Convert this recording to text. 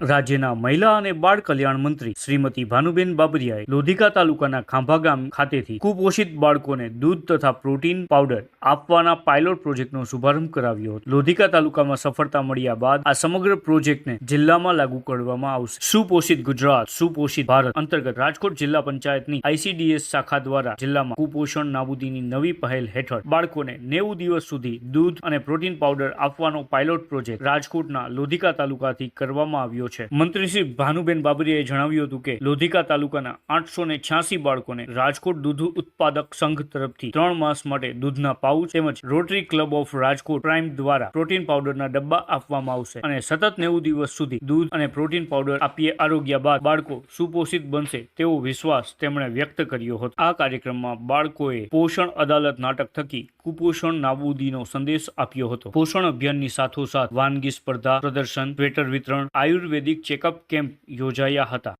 રાજ્યના મહિલા અને બાળ કલ્યાણ મંત્રી શ્રીમતી ભાનુબેન બાબરિયાએ લોધિકા તાલુકાના ખાંભા ગામ ખાતેથી કુપોષિત બાળકોને દૂધ તથા પ્રોટીન પાવડર આપવાના પાયલોટ પ્રોજેક્ટનો શુભારંભ કરાવ્યો હતો. લોધિકા તાલુકામાં સફળતા મળ્યા બાદ આ સમગ્ર પ્રોજેક્ટને જિલ્લામાં લાગુ કરવામાં આવશે. સુપોષિત ગુજરાત, સુપોષિત ભારત અંતર્ગત રાજકોટ જિલ્લા પંચાયતની આઈસીડીએસ શાખા દ્વારા જિલ્લામાં કુપોષણ નાબૂદીની નવી પહેલ હેઠળ બાળકોને નેવું દિવસ સુધી દૂધ અને પ્રોટીન પાવડર આપવાનો પાયલોટ પ્રોજેક્ટ રાજકોટના લોધિકા તાલુકાથી કરવામાં આવ્યો છે. મંત્રી શ્રી ભાનુબેન બાબરીએ જણાવ્યું હતું કે, લોધિકા તાલુકાના આઠસો ને છ્યાસી બાળકોને રાજકોટ દૂધ ઉત્પાદક સંઘ તરફથી ત્રણ માસ માટે દૂધના પાઉચ તેમજ Rotary Club of Rajkot prime દ્વારા પ્રોટીન પાવડરના ડબ્બા આપવામાં આવશે અને સતત નેવું દિવસ સુધી દૂધ અને પ્રોટીન પાવડર આપીએ આરોગ્ય બાદ બાળકો સુપોષિત બનશે તેવો વિશ્વાસ તેમણે વ્યક્ત કર્યો હતો. આ કાર્યક્રમમાં બાળકોએ પોષણ અદાલત નાટક થકી કુપોષણ નાબૂદીનો સંદેશ આપ્યો હતો. પોષણ અભિયાનની સાથોસાથ વાનગી સ્પર્ધા, પ્રદર્શન, સ્વેટર વિતરણ આયુર્વેદિક ચેકઅપ કેમ્પ યોજાયા હતા.